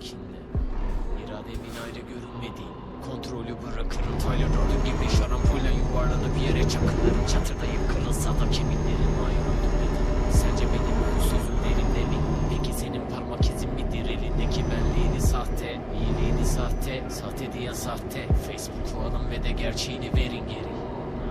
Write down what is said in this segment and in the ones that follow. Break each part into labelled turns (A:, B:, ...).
A: Kinle. İrademin ayrı görünmediği. Kontrolü bırakırım Tyler Durden gibi şarampole yuvarlanıp yere çakılırım Çatırdayım kırılsa da kemiklerim ayrıldı Sence benim ölümsüzüm derinde mi? Peki senin parmak izin midir elindeki benliğini sahte İyiliğini sahte, sahte diyen sahte Facebook'u alın ve de gerçeğini verin geri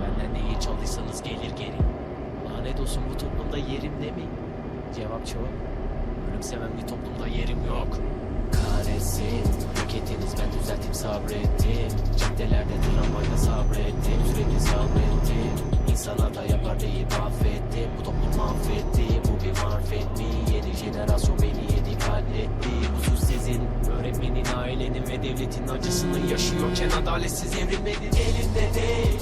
A: Benden neyi çaldıysanız gelir geri Lanet olsun bu toplumda yerim ne mi? Cevap çok Ölümseven bir toplumda yerim yok Kahretsin. Hareketiniz ben düzeltip sabrettim. Caddelerde tramvayla sabrettim. Sürekli sabrettim. İnsan hata yapar deyip affettim Bu toplum mahvetti. Bu bir marifet mi? Yeni jenerasyon beni yedi katletti suç sizin Öğretmenin, ailenin ve devletin acısını yaşıyorken Adaletsiz evrilmenin elinde değil.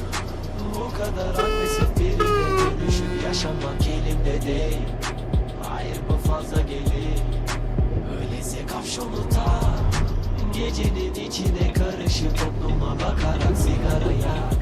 A: Bu kadar agresif birine dönüşüp yaşamak elimde değil. Hayır bu fazla gelir Tak Gecenin içine karışıp topluma bakarak sigara yak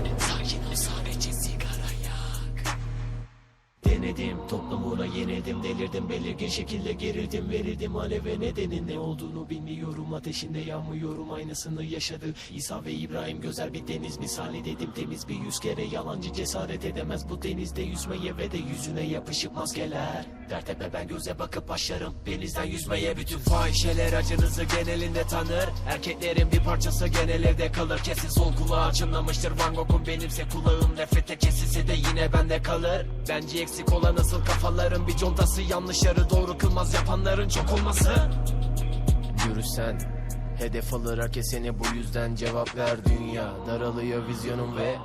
A: Denedim toplumuna yenildim delirdim belirgin şekilde gerildim verildim aleve nedenin ne olduğunu bilmiyorum ateşinde yanmıyorum aynısını yaşadı İsa ve İbrahim gözer bir deniz misali dedim temiz bir yüz kere yalancı cesaret edemez bu denizde yüzmeye ve de yüzüne yapışıp maskeler. Dertepe ben göze bakıp başlarım denizden yüzmeye bütün fahişeler acınızı genelinde tanır. Erkeklerin bir parçası genel evde kalır kesin sol kulağı çınlamıştır Van Gogh'un benimse kulağım nefrete kesilse de yine bende kalır. Bence eksik olan asıl kafaların bir contası Yanlışları doğru kılmaz yapanların çok olması. Yürüsen Hedef alır herkes seni bu yüzden cevap ver dünya. Daralıyor vizyonum ve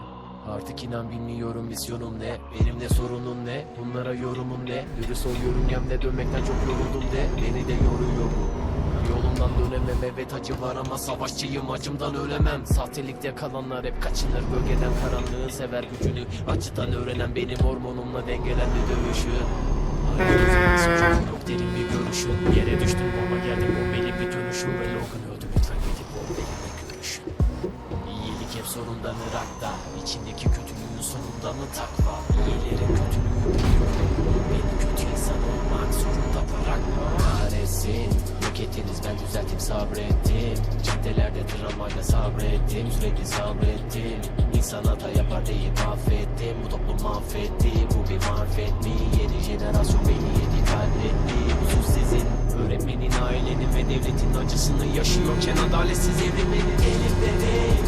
A: Artık inan bilmiyorum misyonum ne. Benim de sorunum ne Bunlara yorumum ne. Dürüst ol yörüngemde dönmekten çok yoruldum de. Beni de yoruyor bu Yolumdan dönemem evet acı var ama savaşçıyım acımdan ölemem. Sahtelikte kalanlar hep kaçınır bölgeden karanlığı sever gücünü. Acıdan öğrenen benim hormonumla dengelendi dövüşü. Yok derin bir görüşün. Yere düştüm ama geldim bombeli bir dönüşüm. Ve Logan öldü lütfen gidip bombelime görüşün. İyilik hep sorundan Irak'ta İçindeki kötülüğün sonunda mı takva? İyilerin Yok ettiniz ben düzeltip sabrettim. Caddelerde tramvayla sabrettim Sürekli sabrettim. İnsan hata yapar deyip affettim Bu toplum mahvetti Bu bir marifet mi? Yeni jenerasyon beni yedi katletti Bu suç sizin Öğretmenin, ailenin ve devletin acısını yaşıyorken Adaletsiz evrilmenin elimde değil.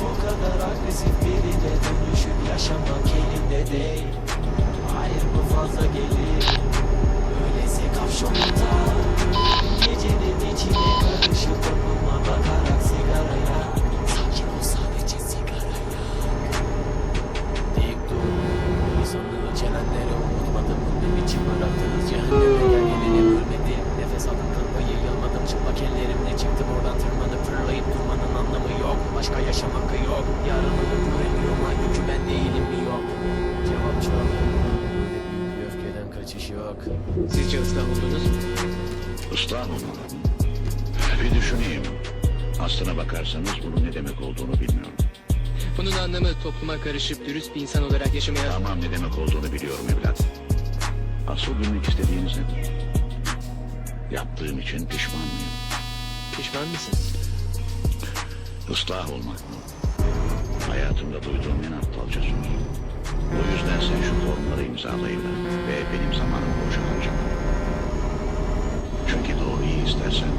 A: Bu kadar agresif birine dönüşüp yaşamak elimde değil. Hayır bu fazla gelir. Öyleyse kavşonunda yok
B: Sizce ıslah oldunuz mu?
C: Islah olmalı. Bir düşüneyim. Aslına bakarsanız bunun ne demek olduğunu bilmiyorum.
B: Bunun anlamı topluma karışıp dürüst bir insan olarak yaşamaya...
C: Tamam ne demek olduğunu biliyorum evlat. Asıl bilmek istediğiniz nedir? Yaptığım için pişman mıyım?
B: Pişman mısınız?
C: Islah olmak mı? Hayatımda duyduğum en aptalca söz. O yüzden sen şu formları imzalayıver ve benim zamanımı boşa harcama. Çünkü doğruyu istersen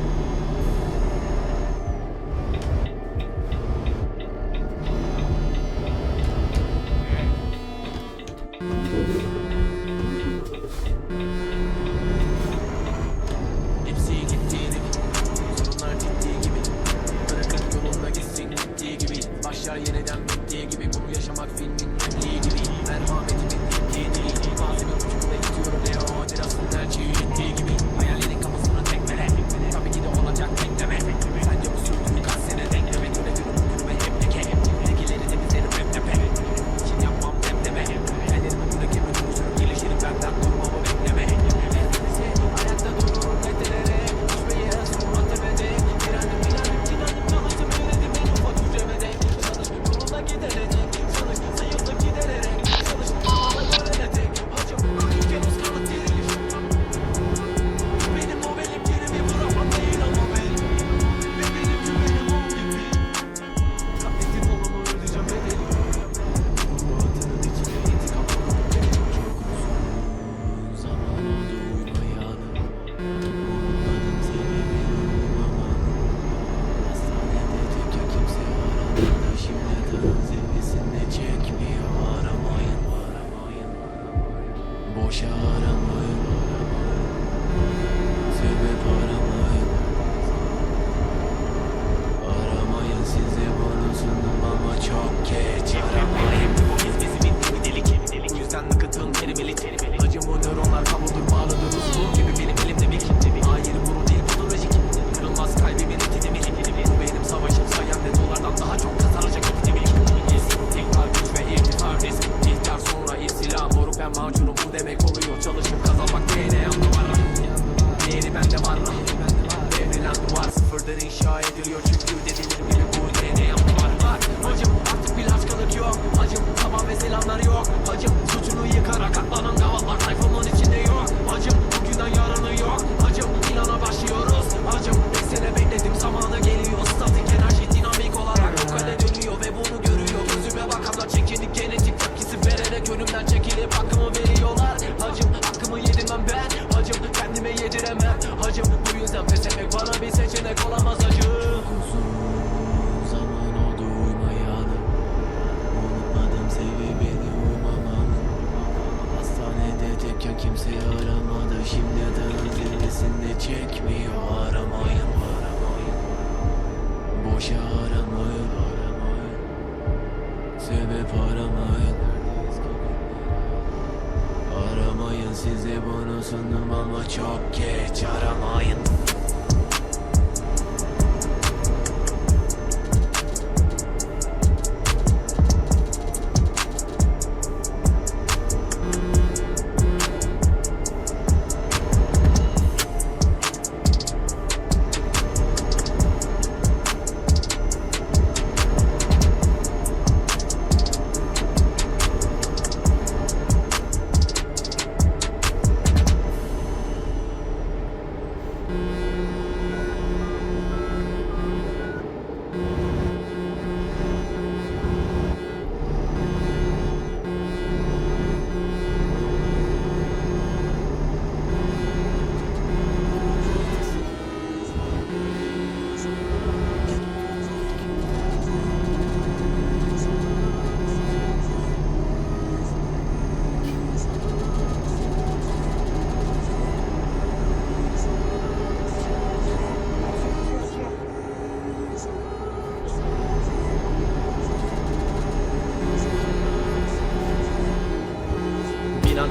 A: size bunu sundum ama çok geç aramayın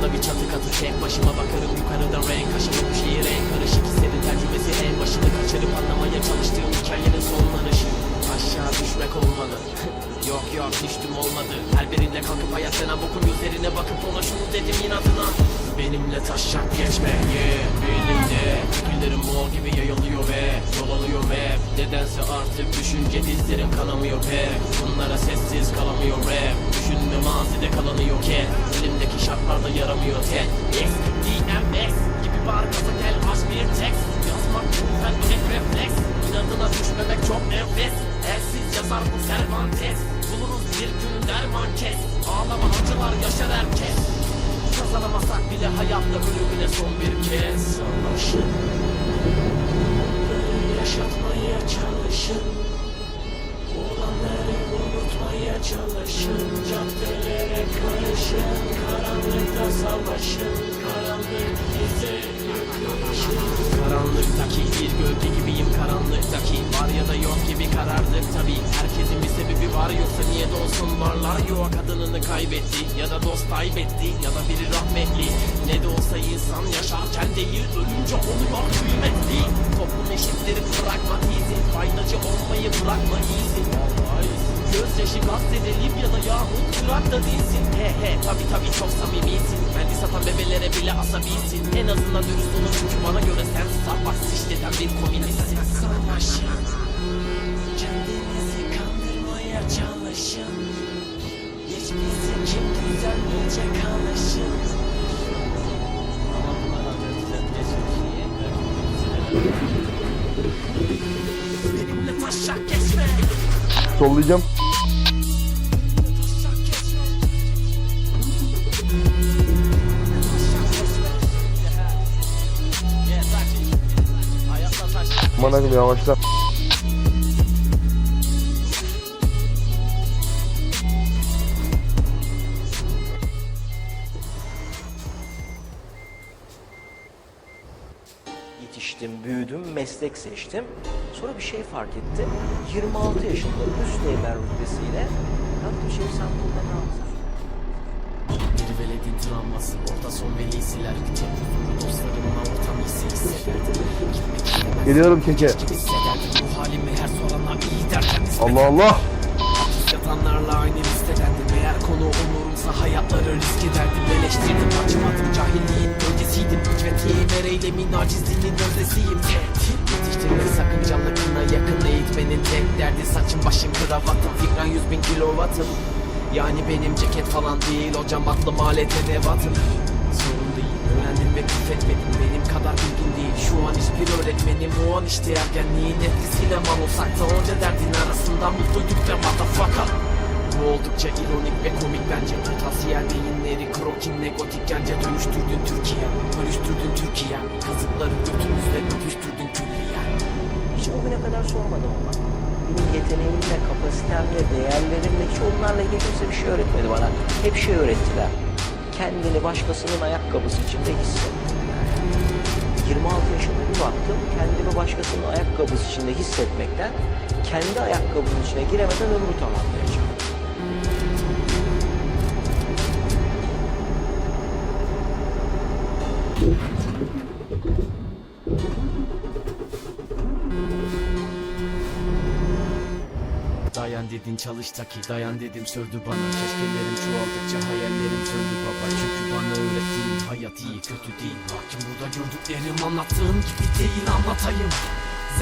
A: Bir anda bir çatı katı tek başıma bakarım. Yukarıdan renk aşımı bu şehir en karışık hislerin tercümesi en başını kaçırıp anlamaya çalıştığım hikayenin sonlanışı. Aşağı düşmek olmalı. Yok yok düştüm olmadı. Her birinde kalkıp hayat denen bokun üzerine bakıp ona şunu dedim inadına. Benimle taşacak geçme. Yeah, Birlikte fikirlerim mor gibi yayılıyor ve Yol alıyor ve Nedense artık düşünce dizlerim kanamıyor. Pek Bunlara sessiz kalamıyor. Rap Düşünme mazide kalanıyor ki Elimdeki şartlarda yaramıyor tek X, DMX gibi bağır gaza gel aç bir tekst Yazmak lütfen tek refleks. İnadına düşmemek çok nefes. Elsiz yazar bu Cervantes Buluruz bir gün derman kes. Ağlama acılar yaşar herkes. Kazanamasak bile hayatta ölümüne son bir kez. Bunları yaşatmaya çalışın unutmaya çalışın Caddelere karışın Karanlıkta savaşın Karanlık bize yaklaşın Karanlıktaki bir gölge gibiyim karanlıktaki Var ya da yok gibi karardık tabi Herkesin bir sebebi var yoksa niye de olsun varlar? Yok kadınını kaybetti ya da dost kaybetti Ya da biri rahmetli. Ne de olsa insan yaşarken değil Ölünce oluyor kıymetli. Toplum eşitleri pragmatizm Faydacı olmayı bırakma iyisin Gözyaşı gazeteliyim ya da yahut Irak da değilsin. He he tabi tabi çok samimisin. Kendi satan bebelere bile asabilsin. En azından dürüst olun çünkü bana göre sen Starbucks işleten bir komünistsin. Savaşın Kendinizi kandırmaya çalışın. Hiçbirisi kim düzelmeyecek alışın Ama Benimle taşak geçme
D: Sollayacağım.
A: Taş.
D: Manakım yavaşla.
E: yetiştim, büyüdüm, meslek seçtim. Sonra bir şey fark ettim. 26 yaşında üst evler rütbesiyle ya dedim şey sen burada ne yaptın?
A: Travması Orada son velisiler Tek huzuru dostlarımla ortam hissi hissederdim. Gitmek istemez
D: Geliyorum keke.
A: hissederdim. Bu halimi her sorana iyi derken
D: Allah Allah.
A: Yatanlarla aynı listedendim Eğer konu onurumsa hayatları risk ederdim. Eleştirdim açmadım cahilliğin gölgesiydim Hicvetim her eylemin acizliğinin özdesiyim Tehdit yetiştirmek sakıncalı kına yakın eğitmenin tek derdi. Saçın başın kravatın fikren yüz bin kilovatım yani benim ceket falan değil hocam aklım alet edevatım Sorun değil öğrendim ve küfretmedim. Benim kadar bilgin değil. Şu an hiçbir öğretmenim o an işte ergenliğin etkisiyle mal olsak da onca derdin arasından mutluyduk da motherfucker. Bu oldukça ironik ve komik bence. Potansiyel beyinleri krokin negotik gence Dönüştürdün Türkiye, dönüştürdün Türkiye. Kazıkları götümüzle öpüştürdün külliye.
E: Hiç bugüne kadar sormadım ama. Benim yeteneğimle, kapasitemle, değerlerimle hiç onlarla ilgili kimse bir şey öğretmedi bana. Hep şey öğrettiler. Kendini başkasının ayakkabısı içinde hisset. 26 yaşında bir baktım kendimi başkasının ayakkabısı içinde hissetmekten kendi ayakkabının içine giremeden ömrü tamamlayacağım.
A: Dedin çalış ta ki dayan dedim sövdü bana. Keşkelerim çoğaldıkça hayallerim söndü baba. Çünkü bana öğrettiğin hayat iyi kötü değil. Hakim burada gördüklerim anlattığım gibi değil anlatayım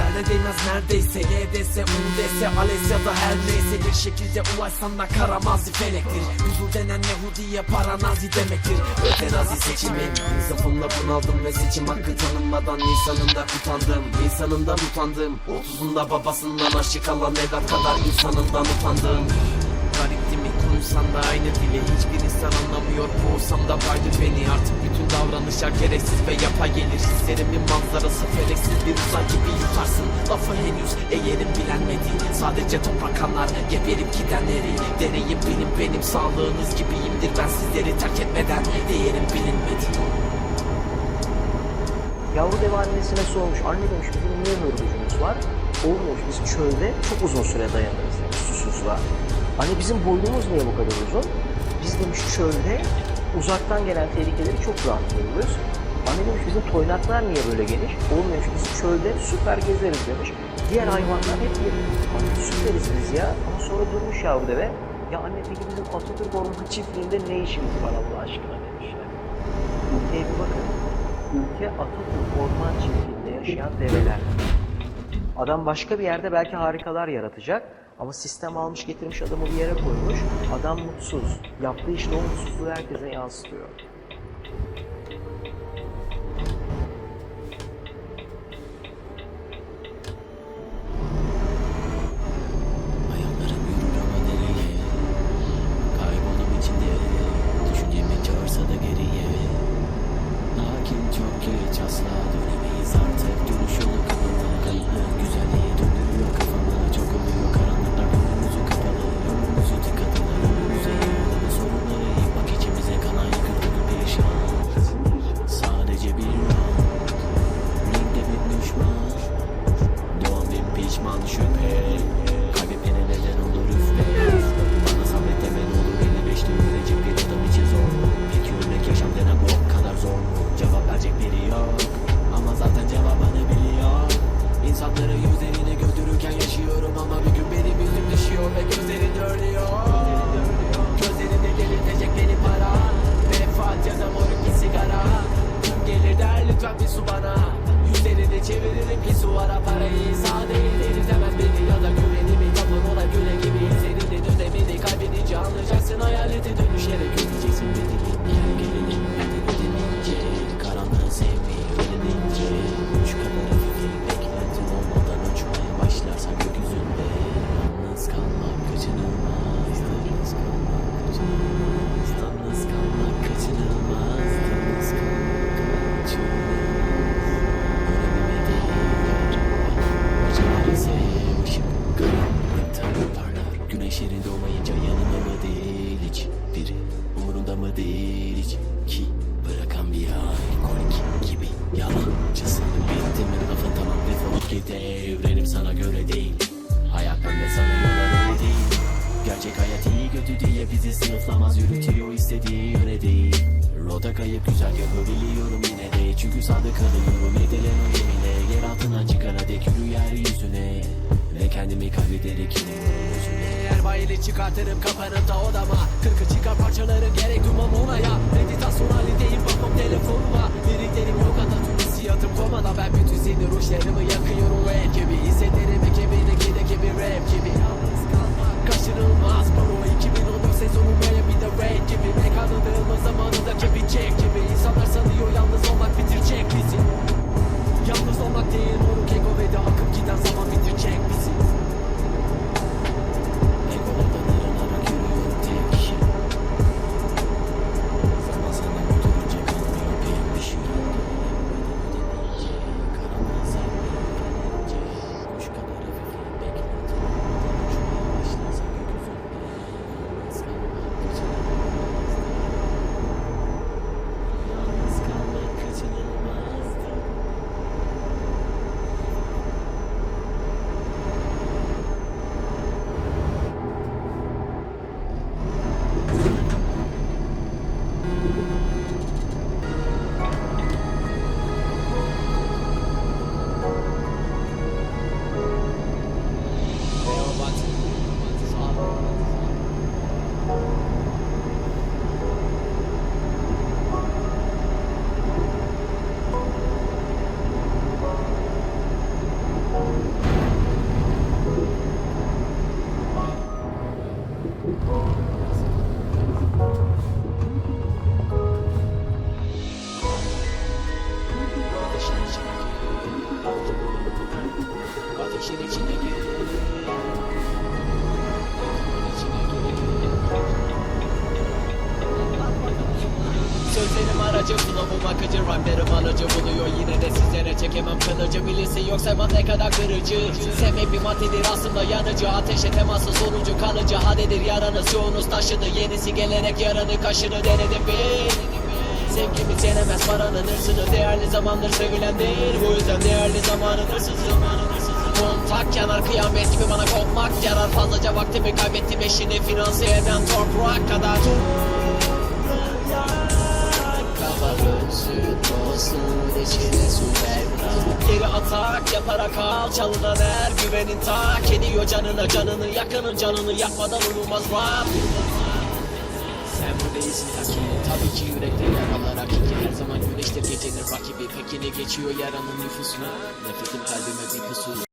A: Zerre değmez neredeyse. YDS, UDS, ALES ya da her neyse. Bir şekilde ulaşsan da karamazi felektir. Huzur denen Yahudiye paranazi demektir. Ötenazi seçimim Zafonla bunaldım ve seçim hakkı tanınmadan Nisan'ında utandım, Nisan'ından utandım. Otuzunda babasından aşık kalan evlat kadar insanından utandım konuşsan da aynı dili Hiçbir insan anlamıyor boğsam da baydı beni Artık bütün davranışlar gereksiz ve yapay gelir. Hislerimin manzarası feleksiz bir uzay gibi yutarsın. Lafı henüz eğerim bilenmedi. Sadece toprak kanlar geberip gidenleri. Deneyim benim benim sağlığınız gibiyimdir. Ben sizleri terk etmeden değerim bilinmedi.
E: Yavru deve annesine sormuş. Anne demiş bizim niye hırgıcımız var? Oğlum demiş biz çölde çok uzun süre dayanırız. Demiş susuzluğa. Anne bizim boynumuz niye bu kadar uzun? Biz demiş çölde uzaktan gelen tehlikeleri çok rahat görürüz. Anne demiş bizim toynaklar niye böyle geniş? Oğlum demiş biz çölde süper gezeriz demiş. Diğer hayvanlar hep yerim. Anne süperiz biz ya. Ama sonra durmuş yavru deve. Ya anne peki bizim Atatürk Ormanı çiftliğinde ne işimiz var Allah aşkına demişler. Ülkeye bir bakın. Ülke Atatürk Orman Çiftliği'nde yaşayan develer. Adam başka bir yerde belki harikalar yaratacak ama sistem almış getirmiş adamı bir yere koymuş. Adam mutsuz. Yaptığı işte o mutsuzluğu herkese yansıtıyor.
A: Bizi sınıflamaz Yürütüyor istediği yöne değil Rota kayıp güzel yapabiliyorum yine de. Çünkü sadık kalıyorum edilen o yemine. Yer altından çıkana dek yürü yeryüzüne Ve kendimi kaybederek iniyorum özüne. Eğer bayili çıkartırım kapanıp da odama. Kırkı çıkar parçaların gerek duymam ona ya. Meditasyon halindeyim bakmam telefonuma. Biriklerim yok Atatürk hissiyatım komada. Ben bütün sinir uçlarımı yakıyorum rap gibi. Hissederim ekibindeki de gibi rap gibi. Yalnız kalmak kaçınılmaz Bro 2014 sezonu böyle bir de raid gibi Mekanı dağılma zamanındaki bir check gibi. İnsanlar sanıyor yalnız olmak Sözlerim aracı flow'um akıcı Rhyme'lerim aracı buluyor. Yine de sizlere çekemem kılıcı Bilirsin. Yoksa man ne kadar kırıcı. Sevmek bir maddedir aslında yanıcı. Ateşe teması sonucu kalıcı. Hadedir yaranız çoğunuz taşıdı. Yenisi gelerek yaranı kaşını denedim bir Sevgimiz yenemez paranın hırsını Değerli zamandır sevilendir. Bu yüzden değerli zamanın hırsızı Kontak yanar kıyamet gibi bana kopmak yarar. Fazlaca vaktimi kaybettim eşini finanse eden toprak kadar. Kafa dönsün olsun içine su Geri atak yaparak al çalınan er güvenin tak. Ediyor canına canını yakının canını yakmadan olmaz rap sen bu değilsin taki Tabii ki yürekte yaralar hakiki Her zaman güneştir gecenin rakibi. Peki ne geçiyor yaranın nüfusuna. Nefretim kalbime bir pusu